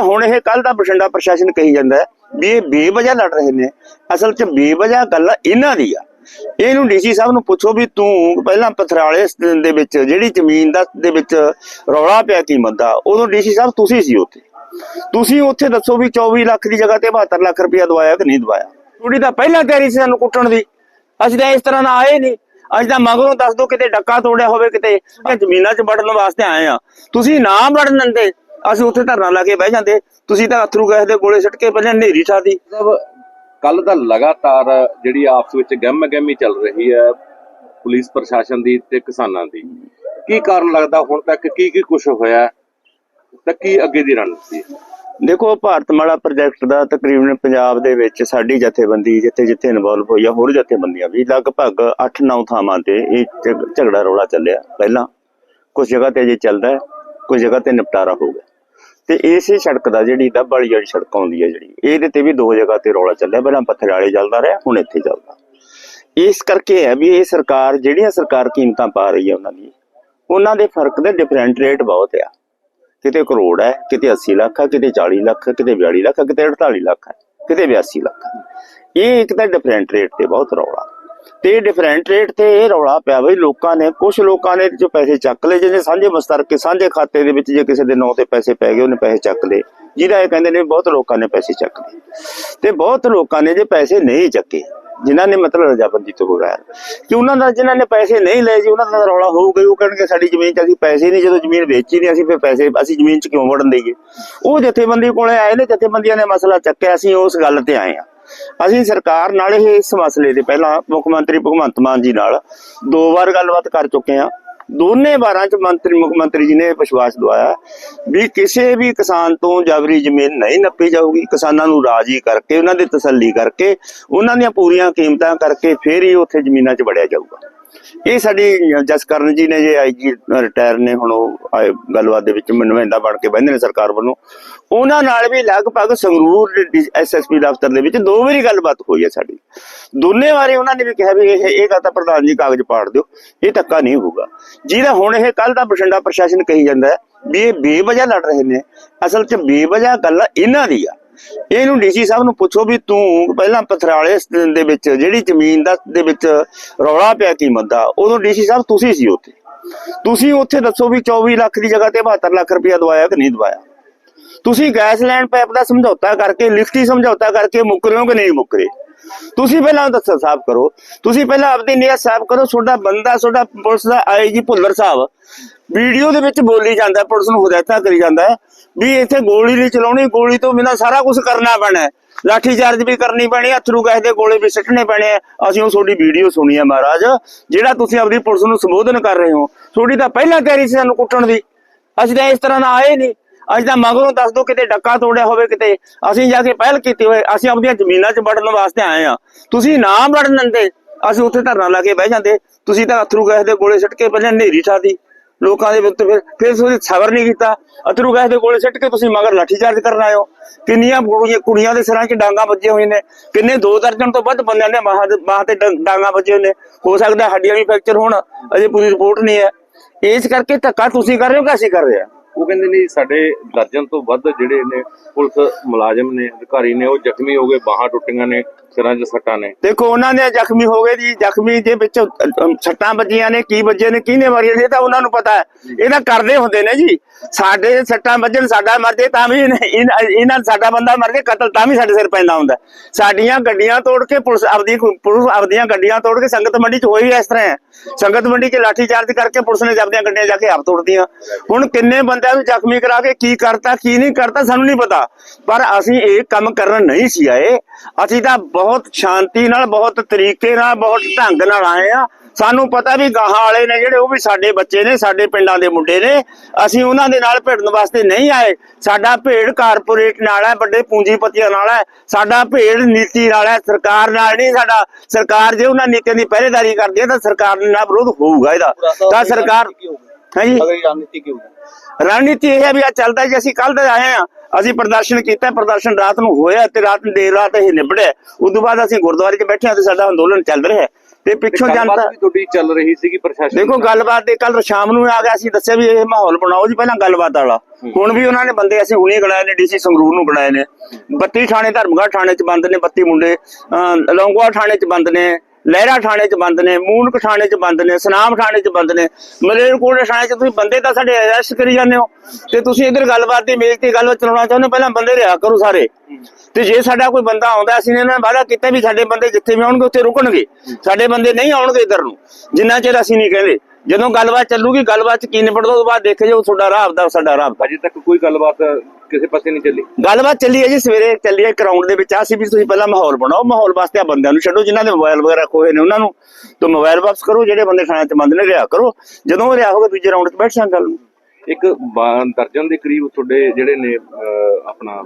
ਹੁਣ ਇਹ ਕੱਲ ਦਾ ਬਠਿੰਡਾ ਪ੍ਰਸ਼ਾਸਨ ਕਹੀ ਜਾਂਦਾ ਵੀ ਇਹ ਬੇਵਜ੍ਹਾ ਲੜ ਰਹੇ ਨੇ। ਅਸਲ 'ਚ ਬੇਵਜ੍ਹਾ ਗੱਲ ਇਹਨਾਂ ਦੀ ਆ। ਇਹਨੂੰ ਡੀਸੀ ਸਾਹਿਬ ਨੂੰ ਪੁੱਛੋ ਵੀ ਤੂੰ ਪਹਿਲਾਂ ਪਥਰਾਲੇ ਦੇ ਵਿੱਚ, ਜਿਹੜੀ ਜ਼ਮੀਨ ਦਾ ਦੇ ਵਿੱਚ ਰੌਲਾ ਪਿਆ ਕੀਮਤ ਦਾ ਉਦੋਂ ਡੀਸੀ ਸਾਹਿਬ ਤੁਸੀਂ ਸੀ ਉੱਥੇ। ਤੁਸੀਂ ਉੱਥੇ ਦੱਸੋ ਵੀ 24 ਲੱਖ ਦੀ ਜਗ੍ਹਾ ਤੇ 72 ਲੱਖ ਰੁਪਇਆ ਦਵਾਇਆ ਕਿ ਨਹੀਂ ਦਵਾਇਆ? ਕੁੜੀ ਤਾਂ ਪਹਿਲਾਂ ਤਿਆਰੀ ਸੀ ਸਾਨੂੰ ਕੁੱਟਣ ਦੀ। ਅਸੀਂ ਤਾਂ ਇਸ ਤਰ੍ਹਾਂ ਨਾ ਆਏ ਨਹੀਂ। ਅੱਜ ਤਾਂ ਮਗਰੋਂ ਦੱਸ ਦੋ ਕਿਤੇ ਡੱਕਾ ਤੋੜਿਆ ਹੋਵੇ ਕਿਤੇ। ਜ਼ਮੀਨਾਂ 'ਚ ਵੜਨ ਵਾਸਤੇ ਆਏ ਆ ਤੁਸੀਂ ਨਾ ਵੜਨ ਦਿੰਦੇ। ਅਸੀਂ ਉੱਥੇ ਧਰਨਾ ਲਾ ਕੇ ਬਹਿ ਜਾਂਦੇ। ਤੁਸੀਂ ਤਾਂ ਅਥਰੂ ਗੈਸ ਦੇ ਗੋਲੇ ਸਿੱਟ ਕੇ ਪਹਿਲਾਂ ਨੇਰੀ ਠਾਦੀ ਮਤਲਬ ਕੱਲ ਦਾ ਲਗਾਤਾਰ ਜਿਹੜੀ ਆਪਸ ਵਿੱਚ ਗਹਿਮ ਗਹਿਮੀ ਚੱਲ ਰਹੀ ਹੈ ਪੁਲਿਸ ਪ੍ਰਸ਼ਾਸਨ ਦੀ ਤੇ ਕਿਸਾਨਾਂ ਦੀ। ਕੀ ਕਾਰਨ ਲੱਗਦਾ ਹੁਣ ਤੱਕ? ਕੀ ਕੀ ਕੁਝ ਹੋਇਆ? ਤਾਂ ਕੀ ਅੱਗੇ ਦੀ ਰਣਨੀਤੀ ਦੇਖੋ ਭਾਰਤਮਾਲਾ ਪ੍ਰੋਜੈਕਟ ਦਾ ਤਕਰੀਬਨ ਪੰਜਾਬ ਦੇ ਵਿੱਚ ਸਾਡੀ ਜਥੇਬੰਦੀ ਜਿੱਥੇ ਜਿੱਥੇ ਇਨਵੋਲਵ ਹੋਈ ਆ ਹੋਰ ਜਥੇਬੰਦੀਆਂ ਵੀ ਲਗਭਗ 8-9 ਥਾਵਾਂ ਤੇ ਇਹ ਝਗ- ਝਗੜਾ ਰੌਲਾ ਚੱਲਿਆ ਪਹਿਲਾਂ। ਕੁਝ ਜਗ੍ਹਾ ਤੇ ਜੇ ਚੱਲਦਾ ਹੈ, ਕੁਝ ਜਗ੍ਹਾ ਤੇ ਨਿਪਟਾਰਾ ਹੋ ਗਿਆ ਤੇ ਇਸੇ ਸੜਕ ਦਾ ਜਿਹੜੀ ਦੱਬ ਵਾਲੀ ਜਿਹੜੀ ਸੜਕ ਆਉਂਦੀ ਹੈ ਜਿਹੜੀ, ਇਹਦੇ ਤੇ ਵੀ ਦੋ ਜਗ੍ਹਾ ਤੇ ਰੌਲਾ ਚੱਲਿਆ। ਪਹਿਲਾਂ ਪੱਥਰਾਲੇ ਚੱਲਦਾ ਰਿਹਾ, ਹੁਣ ਇੱਥੇ ਚੱਲਦਾ। ਇਸ ਕਰਕੇ ਹੈ ਵੀ ਇਹ ਸਰਕਾਰ, ਜਿਹੜੀਆਂ ਸਰਕਾਰ ਕੀਮਤਾਂ ਪਾ ਰਹੀ ਹੈ ਉਹਨਾਂ ਦੀ, ਉਹਨਾਂ ਦੇ ਫ਼ਰਕ ਦੇ ਡਿਫਰੈਂਟ ਰੇਟ ਬਹੁਤ ਆ। ਕਿਤੇ ਕਰੋੜ ਹੈ ਕਿਤੇ 80 ਲੱਖ ਹੈ ਕਿਤੇ 40 ਲੱਖ ਹੈ ਕਿਤੇ 42 ਲੱਖ ਹੈ ਕਿਤੇ 48 ਲੱਖ ਹੈ ਕਿਤੇ 82 ਲੱਖ ਹੈ ਇਹ ਇੱਕ ਤਾਂ ਡਿਫਰੈਂਟ ਰੇਟ ਤੇ ਬਹੁਤ ਰੌਲਾ। ਤੇ ਡਿਫਰੈਂਟ ਰੇਟ ਤੇ ਇਹ ਰੌਲਾ ਪਿਆ ਬਈ ਲੋਕਾਂ ਨੇ ਕੁਝ ਲੋਕਾਂ ਨੇ ਜੋ ਪੈਸੇ ਚੱਕ ਲਏ ਜਿਹਨੇ ਸਾਂਝੇ ਮਸਤਰ ਕੇ ਸਾਂਝੇ ਖਾਤੇ ਦੇ ਵਿੱਚ ਜੇ ਕਿਸੇ ਦੇ ਨਾਂ ਤੇ ਪੈਸੇ ਪੈ ਗਏ ਉਹਨੇ ਪੈਸੇ ਚੱਕ ਲਏ। ਜਿਹਦਾ ਇਹ ਕਹਿੰਦੇ ਨੇ ਬਹੁਤ ਲੋਕਾਂ ਨੇ ਪੈਸੇ ਚੱਕ ਲਏ। ਤੇ ਬਹੁਤ ਲੋਕਾਂ ਨੇ ਜੇ ਪੈਸੇ ਨਹੀਂ ਚੱਕੇ ਜਿਨ੍ਹਾਂ ਨੇ ਮਤਲਬ ਰਜਾਬੰਦੀ ਤੋਂ ਬਗੈਰ। ਕਿ ਉਹਨਾਂ ਦਾ ਜਿਨ੍ਹਾਂ ਨੇ ਪੈਸੇ ਨਹੀਂ ਲਏ ਜੀ ਉਹਨਾਂ ਦਾ ਰੌਲਾ ਹੋਊਗਾ ਹੀ, ਉਹ ਕਹਿਣਗੇ ਸਾਡੀ ਜ਼ਮੀਨ 'ਚ ਅਸੀਂ ਪੈਸੇ ਨਹੀਂ ਜਦੋਂ ਜ਼ਮੀਨ ਵੇਚੀ ਨਹੀਂ ਅਸੀਂ ਫਿਰ ਪੈਸੇ ਅਸੀਂ ਜ਼ਮੀਨ 'ਚ ਕਿਉਂ ਵੜਨ ਦੇਈਏ? ਉਹ ਜਥੇਬੰਦੀ ਕੋਲੇ ਆਏ ਨੇ ਜਥੇਬੰਦੀਆਂ ਨੇ ਮਸਲਾ ਚੱਕਿਆ ਅਸੀਂ ਉਸ ਗੱਲ ਤੇ ਆਏ ਆ ਅਸੀਂ ਸਰਕਾਰ ਨਾਲ ਇਹ ਇਸ ਮਸਲੇ ਦੇ ਪਹਿਲਾਂ ਮੁੱਖ ਮੰਤਰੀ ਭਗਵੰਤ ਮਾਨ ਜੀ ਨਾਲ ਦੋ ਵਾਰ ਗੱਲਬਾਤ ਕਰ ਚੁੱਕੇ ਆ ਦੋਨੇ ਵਾਰਾਂ ਚ ਮੰਤਰੀ, ਮੁੱਖ ਮੰਤਰੀ ਜੀ ਨੇ ਇਹ ਵਿਸ਼ਵਾਸ ਦਵਾਇਆ ਵੀ ਕਿਸੇ ਵੀ ਕਿਸਾਨ ਤੋਂ ਜਬਰੀ ਜ਼ਮੀਨ ਨਹੀਂ ਨੱਪੀ ਜਾਊਗੀ। ਕਿਸਾਨਾਂ ਨੂੰ ਰਾਜੀ ਕਰਕੇ, ਉਹਨਾਂ ਦੀ ਤਸੱਲੀ ਕਰਕੇ, ਉਹਨਾਂ ਦੀਆਂ ਪੂਰੀਆਂ ਕੀਮਤਾਂ ਕਰਕੇ ਫੇਰ ਹੀ ਉੱਥੇ ਜ਼ਮੀਨਾਂ 'ਚ ਵੜਿਆ ਜਾਊਗਾ। ਇਹ ਸਾਡੀ ਜਸਕਰਨ ਜੀ ਨੇ ਜੇ ਆਈਜੀ ਰਿਟਾਇਰ ਨੇ ਹੁਣ ਉਹ ਗੱਲਬਾਤ ਦੇ ਵਿੱਚ ਨੁਮਾਇੰਦਾ ਬਣ ਕੇ ਬਹਿੰਦੇ ਨੇ ਸਰਕਾਰ ਵੱਲੋਂ। ਉਹਨਾਂ ਨਾਲ ਵੀ ਲਗਭਗ ਸੰਗਰੂਰ ਐਸਐਸਪੀ ਦਫ਼ਤਰ ਦੇ ਵਿੱਚ ਦੋ ਵਾਰੀ ਗੱਲਬਾਤ ਹੋਈ ਹੈ ਸਾਡੀ। ਦੋਨੇ ਵਾਰੀ ਉਹਨਾਂ ਨੇ ਵੀ ਕਿਹਾ ਵੀ ਇਹ ਇਹ ਗੱਲ ਤਾਂ ਪ੍ਰਧਾਨ ਜੀ ਕਾਗਜ਼ ਪਾੜ ਦਿਓ, ਇਹ ਧੱਕਾ ਨਹੀਂ ਹੋਊਗਾ। ਜਿਹਦਾ ਹੁਣ ਇਹ ਕੱਲ ਦਾ ਬਠਿੰਡਾ ਪ੍ਰਸ਼ਾਸਨ ਕਹੀ ਜਾਂਦਾ ਵੀ ਇਹ ਬੇਵਜ੍ਹਾ ਲੜ ਰਹੇ ਨੇ। ਅਸਲ 'ਚ ਬੇਵਜ੍ਹਾ ਗੱਲ ਇਹਨਾਂ ਦੀ ਆ। ਇਹਨੂੰ ਡੀਸੀ ਸਾਹਿਬ ਨੂੰ ਪੁੱਛੋ ਵੀ ਤੂੰ ਪਹਿਲਾਂ ਪਥਰਾਲੇ ਦੇ ਵਿੱਚ, ਜਿਹੜੀ ਜ਼ਮੀਨ ਦਾ, ਦੇ ਵਿੱਚ ਰੌਲਾ ਪਿਆ ਕੀਮਤ ਦਾ, ਉਦੋਂ ਡੀਸੀ ਸਾਹਿਬ ਤੁਸੀਂ ਸੀ ਉੱਥੇ। ਤੁਸੀਂ ਉੱਥੇ ਦੱਸੋ ਵੀ 24 ਲੱਖ ਦੀ ਜਗ੍ਹਾ ਤੇ 72 ਲੱਖ ਰੁਪਇਆ ਦਵਾਇਆ ਕਿ ਨਹੀਂ ਦਵਾਇਆ। ਤੁਸੀਂ ਗੈਸ ਲੈਂਡ ਪਾਈਪ ਦਾ ਸਮਝੌਤਾ ਕਰਕੇ, ਲਿਖਤੀ ਸਮਝੌਤਾ ਕਰਕੇ ਮੁੱਕ ਹੋ ਕਿ ਨਹੀਂ ਮੁੱਕ ਤੁਸੀਂ ਪਹਿਲਾਂ ਦੱਸੋ, ਸਾਫ਼ ਕਰੋ। ਤੁਸੀਂ ਪਹਿਲਾਂ ਆਪਣੀ ਨੀਅਤ ਸਾਫ਼ ਕਰੋ, ਤੁਹਾਡਾ ਬੰਦਾ, ਤੁਹਾਡਾ ਪੁਲਿਸ ਦਾ ਆਈਜੀ ਭੁੱਲਰ ਸਾਹਿਬ, ਵੀਡੀਓ ਦੇ ਵਿੱਚ ਬੋਲੀ ਜਾਂਦਾ, ਪੁਲਿਸ ਨੂੰ ਹਦਾਇਤਾਂ ਕਰੀ ਜਾਂਦਾ ਵੀ ਇੱਥੇ ਗੋਲੀ ਨਹੀਂ ਚਲਾਉਣੀ, ਗੋਲੀ ਤੋਂ ਬਿਨਾਂ ਸਾਰਾ ਕੁਝ ਕਰਨਾ ਪੈਣਾ ਹੈ। ਲਾਠੀ ਚਾਰਜ ਵੀ ਕਰਨੀ ਪੈਣੀ ਹੈ, ਅਥਰੂ ਗੈਸ ਦੇ ਗੋਲੇ ਵੀ ਸਿੱਟਣੇ ਪੈਣੇ ਆ ਅਸੀਂ ਉਹ ਤੁਹਾਡੀ ਵੀਡੀਓ ਸੁਣੀ ਹੈ ਮਹਾਰਾਜ, ਜਿਹੜਾ ਤੁਸੀਂ ਆਪਣੀ ਪੁਲਿਸ ਨੂੰ ਸੰਬੋਧਨ ਕਰ ਰਹੇ ਹੋ, ਤੁਹਾਡੀ ਤਾਂ ਪਹਿਲਾਂ ਤਿਆਰੀ ਸੀ ਸਾਨੂੰ ਕੁੱਟਣ ਦੀ। ਅਸੀਂ ਤਾਂ ਇਸ ਤਰ੍ਹਾਂ ਨਾਲ ਆਏ ਨਹੀਂ। ਅਸੀਂ ਤਾਂ ਮਗਰੋਂ ਦੱਸ ਦੋ ਕਿਤੇ ਡੱਕਾ ਤੋੜਿਆ ਹੋਵੇ ਕਿਤੇ। ਅਸੀਂ ਜਾ ਕੇ ਪਹਿਲ ਕੀਤੀ ਹੋਏ ਅਸੀਂ ਆਪਣੀਆਂ ਜ਼ਮੀਨਾਂ 'ਚ ਵੜਨ ਵਾਸਤੇ ਆਏ ਆ ਤੁਸੀਂ ਨਾ ਵੜਨ ਦਿੰਦੇ, ਅਸੀਂ ਉੱਥੇ ਧਰਨਾ ਲਾ ਕੇ ਬਹਿ ਜਾਂਦੇ। ਤੁਸੀਂ ਤਾਂ ਅਥਰੂ ਗੈਸ ਦੇ ਗੋਲੇ ਸਿੱਟ ਕੇ ਪਹਿਲਾਂ ਨੇਰੀ ਠਾਦੀ ਲੋਕਾਂ ਦੇ ਉੱਤੇ ਫਿਰ ਫਿਰ ਤੁਸੀਂ ਸਬਰ ਨਹੀਂ ਕੀਤਾ। ਅਥਰੂ ਗੈਸ ਦੇ ਗੋਲੇ ਸਿੱਟ ਕੇ ਤੁਸੀਂ ਮਗਰ ਲਾਠੀਚਾਰਜ ਕਰਨ ਆਇਓ ਕਿੰਨੀਆਂ ਕੁੜੀਆਂ ਕੁੜੀਆਂ ਦੇ ਸਿਰਾਂ 'ਚ ਡਾਂਗਾ ਵੱਜੀਆਂ ਹੋਏ ਨੇ। ਕਿੰਨੇ ਦੋ ਦਰਜਨ ਤੋਂ ਵੱਧ ਬੰਦਿਆਂ ਨੇ ਬਾਹਾਂ ਦੇ ਬਾਹਾਂ ਤੇ ਡੰ- ਡਾਂਗਾ ਵੱਜੇ ਹੋਏ ਨੇ। ਹੋ ਸਕਦਾ ਹੱਡੀਆਂ ਵੀ ਫ੍ਰੈਕਚਰ ਹੋਣ, ਅਜੇ ਪੂਰੀ ਰਿਪੋਰਟ ਨਹੀਂ ਹੈ। ਇਸ ਕਰਕੇ ਧੱਕਾ ਤੁਸੀਂ ਕਰ ਰਹੇ ਹੋ ਕਿ ਅਸੀਂ ਕਰ ਰਹੇ ਹਾਂ? ਉਹ ਕਹਿੰਦੇ ਨੇ ਸਾਡੇ ਦਰਜਨ ਤੋਂ ਵੱਧ ਜਿਹੜੇ ਨੇ ਪੁਲਿਸ ਮੁਲਾਜ਼ਮ ਨੇ, ਅਧਿਕਾਰੀ ਨੇ, ਉਹ ਜ਼ਖਮੀ ਹੋ ਗਏ, ਬਾਹਾਂ ਟੁੱਟੀਆਂ ਨੇ। ਸਿਰਾਂ 'ਚ ਸੱਟਾਂ ਨੇ। ਦੇਖੋ, ਉਹਨਾਂ ਨੇ ਜ਼ਖਮੀ ਹੋ ਗਏ ਜੀ। ਜ਼ਖਮੀ ਦੇ ਵਿੱਚ ਸੱਟਾਂ ਵੱਜੀਆਂ ਨੇ, ਕੀ ਵੱਜੇ ਨੇ, ਕਿਹਨੇ ਮਾਰੀਆਂ ਨੇ, ਇਹ ਤਾਂ ਉਹਨਾਂ ਨੂੰ ਪਤਾ ਹੈ। ਇਹ ਤਾਂ ਕਰਦੇ ਹੁੰਦੇ ਨੇ ਜੀ। ਸਾਡੇ ਸੱਟਾਂ ਵੱਜਣ, ਸਾਡਾ ਮਰ ਜੇ ਤਾਂ ਵੀ ਇਹਨਾਂ ਸਾਡਾ ਬੰਦਾ ਮਰ ਜੇ, ਕਤਲ ਤਾਂ ਵੀ ਸਾਡੇ ਸਿਰ ਪੈਂਦਾ ਹੁੰਦਾ ਸਾਡੀਆਂ ਗੱਡੀਆਂ ਤੋੜ ਕੇ ਪੁਲਿਸ, ਆਪਦੀ ਪੁਲਿਸ ਆਪਦੀਆਂ ਗੱਡੀਆਂ ਤੋੜ ਕੇ ਸੰਗਤ ਮੰਡੀ 'ਚ ਹੋਈ ਇਸ ਤਰ੍ਹਾਂ। ਹੈ ਸੰਗਤ ਮੰਡੀ 'ਚ ਲਾਠੀ ਚਾਰਜ ਕਰਕੇ ਪੁਲਿਸ ਨੇ ਆਪਦੀਆਂ ਗੱਡੀਆਂ ਜਾ ਕੇ ਆਪ ਤੋੜਦੀਆਂ ਹੁਣ ਕਿੰਨੇ ਬੰਦਿਆਂ ਨੂੰ ਜ਼ਖਮੀ ਕਰਾ ਕੇ ਕੀ ਕਰਤਾ, ਕੀ ਨਹੀਂ ਕਰਤਾ, ਸਾਨੂੰ ਨਹੀਂ ਪਤਾ। ਪਰ ਅਸੀਂ ਇਹ ਕੰਮ ਕਰਨ ਨਹੀਂ ਸੀ ਆਏ। ਅਸੀਂ ਤਾਂ ਬਹੁਤ ਸ਼ਾਂਤੀ ਨਾਲ ਬਹੁਤ ਤਰੀਕੇ ਨਾਲ ਬਹੁਤ ਢੰਗ ਨਾਲ ਆਏ ਆ। ਸਾਨੂੰ ਪਤਾ ਵੀ ਗਾਹਾਂ ਵਾਲੇ ਨੇ ਜਿਹੜੇ ਉਹ ਵੀ ਸਾਡੇ ਬੱਚੇ ਨੇ ਸਾਡੇ ਪਿੰਡਾਂ ਦੇ ਮੁੰਡੇ ਨੇ। ਅਸੀਂ ਉਹਨਾਂ ਦੇ ਨਾਲ ਭਿੜਨ ਵਾਸਤੇ ਨਹੀਂ ਆਏ। ਸਾਡਾ ਭੇੜ ਕਾਰਪੋਰੇਟ ਨਾਲ ਹੈ ਵੱਡੇ ਪੂੰਜੀਪਤੀਆਂ ਨਾਲ ਹੈ। ਸਾਡਾ ਭੇੜ ਨੀਤੀ ਨਾਲ ਹੈ ਸਰਕਾਰ ਨਾਲ ਨਹੀਂ ਸਾਡਾ ਸਰਕਾਰ ਜੇ ਉਹਨਾਂ ਨੀਤੀਆਂ ਦੀ ਪਹਿਰੇਦਾਰੀ ਕਰਦੀ ਹੈ ਤਾਂ ਸਰਕਾਰ ਨਾਲ ਵਿਰੋਧ ਹੋਊਗਾ ਇਹਦਾ। ਤਾਂ ਸਰਕਾਰ ਹੈ ਜੀ? ਰਣਨੀਤੀ ਕੀ ਹੋਊਗੀ? ਰਣਨੀਤੀ ਇਹ ਹੈ ਵੀ ਆ ਚੱਲਦਾ ਜੀ ਅਸੀਂ ਕੱਲ ਦੇ ਆਏ ਆ ਅਸੀਂ ਪ੍ਰਦਰਸ਼ਨ ਕੀਤਾ ਪ੍ਰਦਰਸ਼ਨ ਰਾਤ ਨੂੰ ਹੋਇਆ ਤੇ ਰਾਤ ਦੇਰ ਰਾਤ ਇਹ ਨਿਬੜਿਆ। ਤੋਂ ਬਾਅਦ ਅਸੀਂ ਗੁਰਦੁਆਰੇ 'ਚ ਬੈਠੇ ਤੇ ਸਾਡਾ ਅੰਦੋਲਨ ਚੱਲ ਰਿਹਾ ਤੇ ਪਿੱਛੋਂ ਜਨਤਾ ਤੁਹਾਡੀ ਚੱਲ ਰਹੀ ਸੀਗੀ ਪ੍ਰਸ਼ਾਸਨ ਦੇਖੋ। ਗੱਲਬਾਤ ਤੇ ਕੱਲ ਸ਼ਾਮ ਨੂੰ ਆ ਗਿਆ ਸੀ ਦੱਸਿਆ ਵੀ ਇਹ ਮਾਹੌਲ ਬਣਾਓ ਜੀ ਪਹਿਲਾਂ ਗੱਲਬਾਤ ਵਾਲਾ। ਹੁਣ ਵੀ ਉਹਨਾਂ ਨੇ ਬੰਦੇ ਅਸੀਂ ਹੁਣੇ ਗਣਾਏ ਨੇ ਡੀਸੀ ਸੰਗਰੂਰ ਨੂੰ ਗਣਾਏ ਨੇ। 32 ਥਾਣੇ ਧਰਮਗੜ੍ਹ ਥਾਣੇ 'ਚ ਬੰਦ ਨੇ 32 ਮੁੰਡੇ ਲੌਂਗੋਆ ਥਾਣੇ 'ਚ ਬੰਦ ਨੇ। ਲਹਿਰਾ ਥਾਣੇ 'ਚ ਬੰਦ ਨੇ ਮੂਨਕ ਥਾਣੇ 'ਚ ਬੰਦ ਨੇ ਸਨਾਮ ਥਾਣੇ 'ਚ ਬੰਦ ਨੇ। ਮਲੇਰਕੋਟਲਾ ਥਾਣੇ 'ਚ ਤੁਸੀਂ ਬੰਦੇ ਤਾਂ ਸਾਡੇ ਅਰੈਸਟ ਕਰੀ ਜਾਂਦੇ ਹੋ। ਤੇ ਤੁਸੀਂ ਇਧਰ ਗੱਲਬਾਤ ਦੀ ਮੇਜ਼ ਤੇ ਗੱਲਬਾਤ ਚਲਾਉਣਾ ਚਾਹੁੰਦੇ ਹੋ, ਪਹਿਲਾਂ ਬੰਦੇ ਰਿਹਾ ਕਰੋ ਸਾਰੇ। ਤੇ ਜੇ ਸਾਡਾ ਕੋਈ ਬੰਦਾ ਆਉਂਦਾ ਅਸੀਂ ਇਹਨਾਂ ਨਾਲ ਵਾਅਦਾ ਕੀਤਾ ਵੀ ਸਾਡੇ ਬੰਦੇ ਜਿੱਥੇ ਵੀ ਆਉਣਗੇ ਉੱਥੇ ਰੁਕਣਗੇ। ਸਾਡੇ ਬੰਦੇ ਨਹੀਂ ਆਉਣਗੇ ਇਧਰ ਨੂੰ ਜਿੰਨਾ ਚਿਰ ਅਸੀਂ ਨਹੀਂ ਕਹਿੰਦੇ। ਜਦੋਂ ਗੱਲਬਾਤ ਚੱਲੂਗੀ ਗੱਲਬਾਤ ਚ ਕੀ ਨਿਬੜਦਾ ਉਹ ਬਾਅਦ ਦੇਖੇ ਜਾਓ ਤੁਹਾਡਾ ਰਾਹ ਆਪਦਾ ਸਾਡਾ ਰਾਹ ਆਪਦਾ। ਅਜੇ ਤੱਕ ਕੋਈ ਗੱਲਬਾਤ ਕਿਸੇ ਪਾਸੇ ਨਹੀਂ ਚੱਲੀ? ਗੱਲਬਾਤ ਚੱਲੀ ਹੈ ਜੀ ਸਵੇਰੇ ਚੱਲੀ ਹੈ ਗਰਾਊਂਡ ਦੇ ਵਿੱਚ। ਆ ਸੀ ਵੀ ਤੁਸੀਂ ਪਹਿਲਾਂ ਮਾਹੌਲ ਬਣਾਓ ਮਾਹੌਲ ਵਾਸਤੇ ਆ ਬੰਦਿਆਂ ਨੂੰ ਛੱਡੋ ਜਿਨ੍ਹਾਂ ਦੇ ਮੋਬਾਈਲ ਵਗੈਰਾ ਖੋਏ ਨੇ ਉਹਨਾਂ ਨੂੰ। ਤੋਂ ਮੋਬਾਈਲ ਵਾਪਸ ਕਰੋ ਜਿਹੜੇ ਬੰਦੇ ਥਾਣੇ ਤੇ ਬੰਦ ਨੇ ਰਿਹਾ ਕਰੋ। ਜਦੋਂ ਉਹ ਰਿਹਾ ਹੋਗਾ ਦੂਜੇ ਰਾਊਂਡ 'ਚ ਬੈਠ ਸਾਂ ਗੱਲ ਨੂੰ। ਇੱਕ ਬਾ- ਦਰਜਨ ਦੇ ਕਰੀਬ ਤੁਹਾਡੇ ਜਿਹੜੇ ਨੇ ਅਹ, ਆਪਣਾ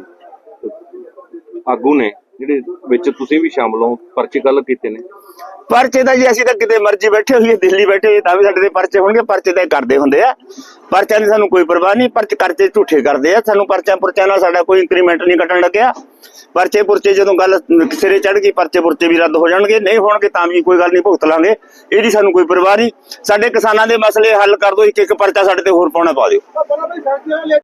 ਆਗੂ ਨੇ ਜਿਹੜੇ ਵਿੱਚ ਤੁਸੀਂ ਵੀ ਸ਼ਾਮਲ ਹੋ, ਪਰਚੇ ਗੱਲ ਕੀਤੇ ਨੇ। ਪਰਚੇ ਦਾ ਜੀ ਅਸੀਂ ਤਾਂ ਕਿਤੇ ਮਰਜ਼ੀ ਬੈਠੇ ਹੋਈਏ, ਦਿੱਲੀ ਬੈਠੇ ਹੋਈਏ, ਤਾਂ ਵੀ ਸਾਡੇ ਤੇ ਪਰਚੇ ਹੋਣਗੇ, ਪਰਚੇ ਤਾਂ ਕਰਦੇ ਹੁੰਦੇ ਆ। ਪਰਚਿਆਂ ਦੀ ਸਾਨੂੰ ਕੋਈ ਪਰਵਾਹ ਨਹੀਂ, ਪਰਚੇ ਕਰਚੇ ਝੂਠੇ ਕਰਦੇ ਆ। ਸਾਨੂੰ ਪਰਚਾ ਪੁਰਚਾ ਨਾਲ ਸਾਡਾ ਕੋਈ ਇੰਕਰੀਮੈਂਟ ਨਹੀਂ ਕੱਟਣ ਲੱਗਿਆ। ਪਰਚੇ ਪੁਰਚੇ ਜਦੋਂ ਗੱਲ ਸਿਰੇ ਚੜ ਗਈ, ਪਰਚੇ ਪੁਰਚੇ ਵੀ ਰੱਦ ਹੋ ਜਾਣਗੇ, ਨਹੀਂ ਹੋਣਗੇ ਤਾਂ ਵੀ ਕੋਈ ਗੱਲ ਨਹੀਂ, ਭੁਗਤ ਲਾਂਗੇ। ਇਹਦੀ ਸਾਨੂੰ ਕੋਈ ਪਰਵਾਹ ਨਹੀਂ। ਸਾਡੇ ਕਿਸਾਨਾਂ ਦੇ ਮਸਲੇ ਹੱਲ ਕਰ ਦਿਓ ਇੱਕ ਇੱਕ ਪਰਚਾ ਸਾਡੇ ਤੇ ਹੋਰ ਪਾਉਣਾ ਪਾ ਦਿਓ।